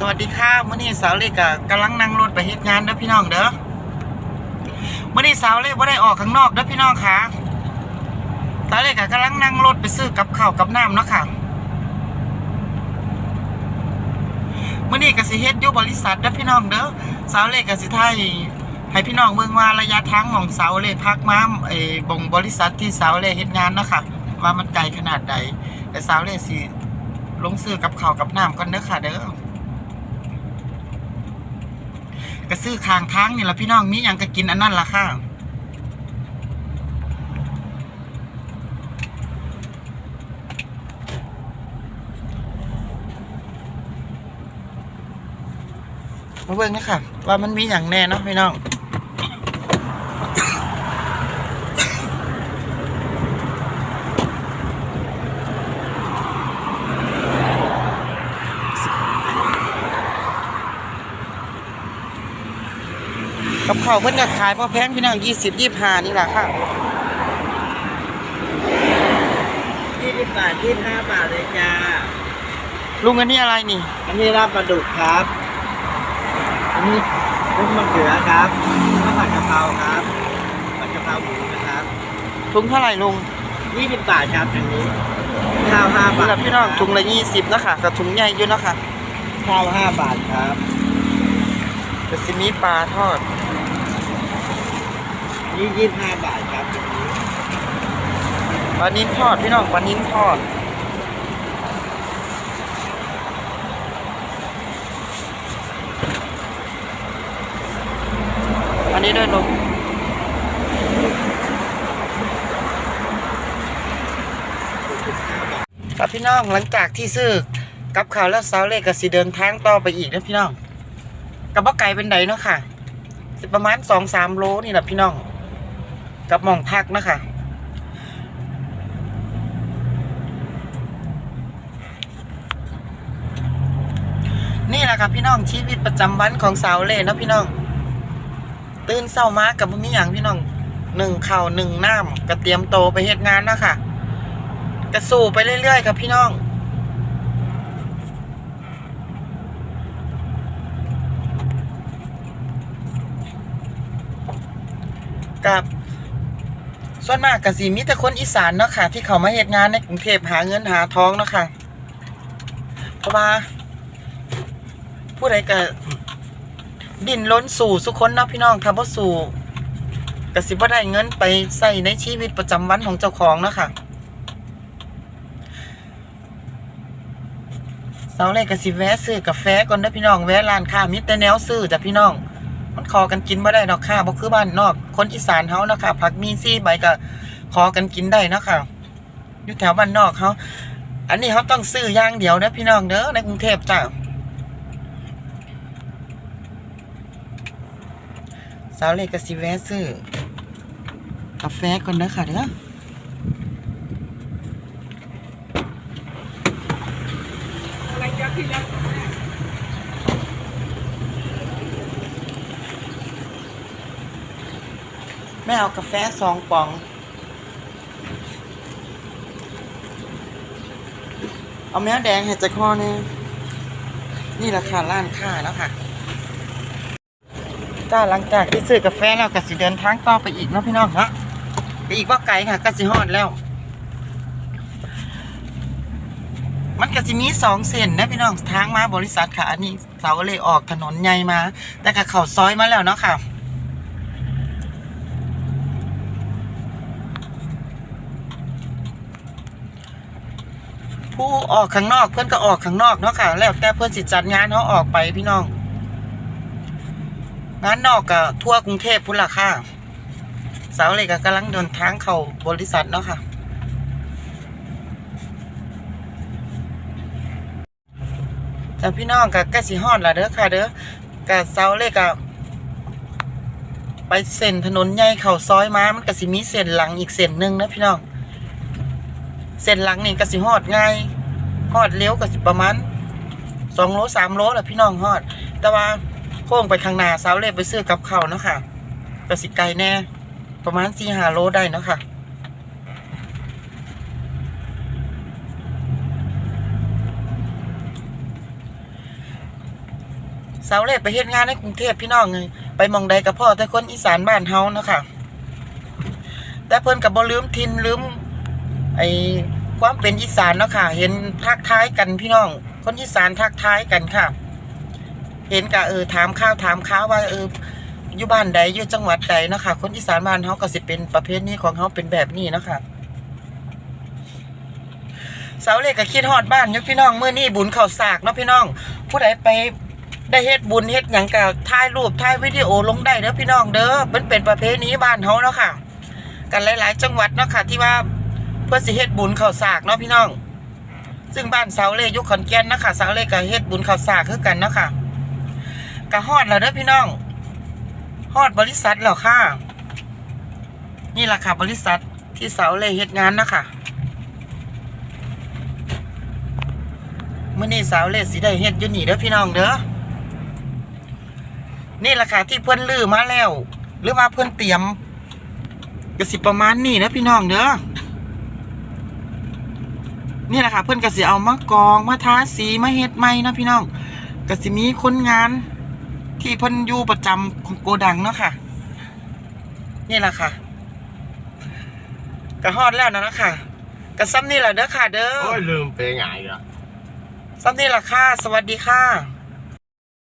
สวัสดีค่ะมื่อนี้สาวเล็กอะกำลังนั่งรถไปเฮ็ดงานเด้อพี่น้องเด้อมื่อนี้สาวเล็กบ่ได้ออกข้างนอกเด้อพี่น้องค่ะสาวเล็กอะกำลังนั่งรถไปซื้อกับข้าวกับน้ำเนาะค่ะมื่อนี้กสิเฮ็ดอยู่บริษัทเด้อพี่น้องเด้อสาวเล็กกสิถ่ายให้พี่น้องเบิ่งว่าระยะทางของสาวเล็กพักมาไอ้บ่งบริษัทที่สาวเล็กเฮ็ดงานเนาะค่ะว่ามันไกลขนาดใดแต่สาวเล็กสิลงซื้อกับข้าวกับน้ำก่อนเด้อค่ะเด้อ ก็ซื้อคางทางนี่ละพี่น้องมีอย่างก็กินอันนั้นละค่ะมาเบิ่งนะค่ะ ว่ามันมีอย่างแน่เนาะพี่น้อง กับข้าวเพิ่นก็ขายพอแพงพี่น้องยี่สิบยี่ห้านี่แหละค่ะยี่สิบบาทยี่สิบห้าบาทเลยจ้าลุงอันนี้อะไรนี่ อันนี้ราบปลาดุกครับ อันนี้ลูกมะเขือครับข้าวผัดกะเพราครับผัดกะเพราหมูนะครับถุงเท่าไหร่ลุงยี่สิบบาทครับอันนี้ข้าวห้านี่บาแหทละพี่น้องถุงละยี่สิบนะคะกับถุงใหญ่อยู่นะคะข้าวห้าบาทครับกระสิมีปลาทอด นี่ยี่สิบห้าบาทครับอันนี้ปลานิ้นทอดพี่น้องปลานิ้นทอดอันนี้ด้วยลุงครับพี่น้องหลังจากที่ซื้อกับข่าวแล้วสาวเล็กก็สิเดินทางต่อไปอีกนะพี่น้องกับว่าไก่เป็นไดเนาะค่ะ สิประมาณสองสามโลนี่แหละพี่น้อง กับมองพักนะคะนี่แหละครับพี่น้องชีวิตประจำวันของสาวเล่นาะพี่น้อง ตื่นเช้ามากกับบ่มีอย่างพี่น้องหนึ่งข่าวหนึ่งน้ำก็เตรียมโตไปเฮ็ดงานนะค่ะกระสู่ไปเรื่อยๆครับพี่น้องกับ ส่วนมากก็สิมีแต่คนอีสานเนาะค่ะ ที่เขามาเฮ็ดงานในกรุงเทพหาเงินหาท้องเนาะค่ะ เพราะว่าผู้ใดก็ดินล้นสู่สุคนเนาะพี่น้องถ้าบ่สู่ก็สิบ่ได้เงินไปใส่ในชีวิตประจำวันของเจ้าของเนาะค่ะเสาร์แรกก็สิแวะซื้อกาแฟก่อนเด้พี่น้องแวะร้านค้ามีแต่แนวซื้อจ้ะพี่น้อง มันขอกันกินบ่ได้ดอกค่ะบ่คือบ้านนอก คนอีสานเฮาเนาะค่ะผักมีซี่ใบก็ขอกันกินได้เนาะค่ะอยู่แถวบ้านนอกเขาอันนี้เขาต้องซื้อย่างเดียวเด้อพี่น้องเด้อในกรุงเทพจ้ะสาวเล็กกับสิแวะซื้อกาแฟก่อนเด้อค่ะเด้อ ม่เอากาแฟสองป๋อง เอาแมวแดงเห็ดจะคอเนี่ยนี่ราคาร้านค้าแล้วค่ะจ้าหลังจากที่ซื้อกาแฟแล้วก็สิเดินทางต่อไปอีกนะพี่น้องฮะไปอีกว่าไกลค่ะก็สิฮอดแล้ว มันก็สิมีสองเส้นนะพี่น้องทางมาบริษัทค่ะ อันนี้เสาเลยออกถนนใหญ่มา แต่ก็เข้าซอยมาแล้วเนาะค่ะ ผู้ออกข้างนอกเพื่อนก็ออกข้างนอกเนาะค่ะ แล้วแต่เพื่อนสิจัดงานเขาออกไปพี่น้อง งานนอกกับทั่วกรุงเทพพุ่นละค่ะ สาวเล็กก็กำลังเดินทางเข้าบริษัทเนาะค่ะแต่พี่น้องกับกสิฮอดละเด้อค่ะ เด้อกับสาวเล็กกับไปเส้นถนนใหญ่เข้าซอยมามันก็สิมีเส้นหลังอีกเส้นหนึ่งนะพี่น้อง เส้นหลังนี่ก็สิฮอดง่ายฮอดเร็วก็สิประมาณสองโลสามโลแหละพี่น้องฮอด แต่ว่าโค้งไปข้างหน้าสาวเล็บไปซื้อกับเขาเนาะค่ะกสิไกลแน่ ประมาณสี่ห้าโลได้เนาะค่ะ สาวเล่ไปเฮ็ดงานในกรุงเทพพี่น้องเลยไปมองใดกับพ่อแต่คนอีสานบ้านเฮาเนาะค่ะ แต่เพิ่นก็บ่ลืมทินลืม ไอ้ความเป็นอีสานเนาะค่ะ เห็นทักทายกันพี่น้อง คนอีสานทักทายกันค่ะ เห็นก็เออถามข้าวถามข้าวว่าเอออยู่บ้านใดอยู่จังหวัดใดเนาะค่ะ คนอีสานบ้านเฮาก็สิเป็นประเภทนี้ของเฮาเป็นแบบนี้เนาะค่ะเสาเล็กก็คิดฮอดบ้านอยู่พี่น้องเมื้อนี้บุญข้าวสากเนาะพี่น้อง ผู้ใดไปได้เฮ็ดบุญเฮ็ดหยังก็ถ่ายรูปถ่ายวิดีโอลงได้เด้อพี่น้องเด้อมันเป็นประเพณีบ้านเฮาเนาะค่ะ กันหลาย ๆ จังหวัดเนาะค่ะ ที่ว่า เพื่อสิเฮ็ดบุญข้าวสากเนาะพี่น้อง ซึ่งบ้านเสาเล็กอยู่ขอนแก่นนะค่ะเสาเล็กก็เฮ็ดบุญข้าวสากคือกันเนาะค่ะก็ฮอดแล้วเด้อพี่น้องฮอดบริษัทแล้วค่ะ นี่ล่ะค่ะบริษัทที่เสาเล็กเฮ็ดงานนะค่ะมื่อนี้สาวเลสสิได้เฮ็ดอยู่นี่เด้อพี่น้องเด้อ นี่แหละค่ะที่เพิ่อนลือมาแล้ว หรือว่าเพิ่อนเตรียมก็สิประมาณนี้นะพี่น้องเด้อ นี่แหละค่ะ เพิ่นก็สิเอามากองมาทาสีมาเฮ็ดใหม่นะพี่น้องก็สิมีคนงาน ที่เพิ่นอยู่ประจำของโกดังเนาะค่ะ นี่แหละค่ะก็ฮอดแล้วนะนะค่ะก็ซ้ำนี่แหละเด้อค่ะ เด้อโอ้ยลืมไปไงอะซ้ำนี่แหละค่ะ สวัสดีค่ะ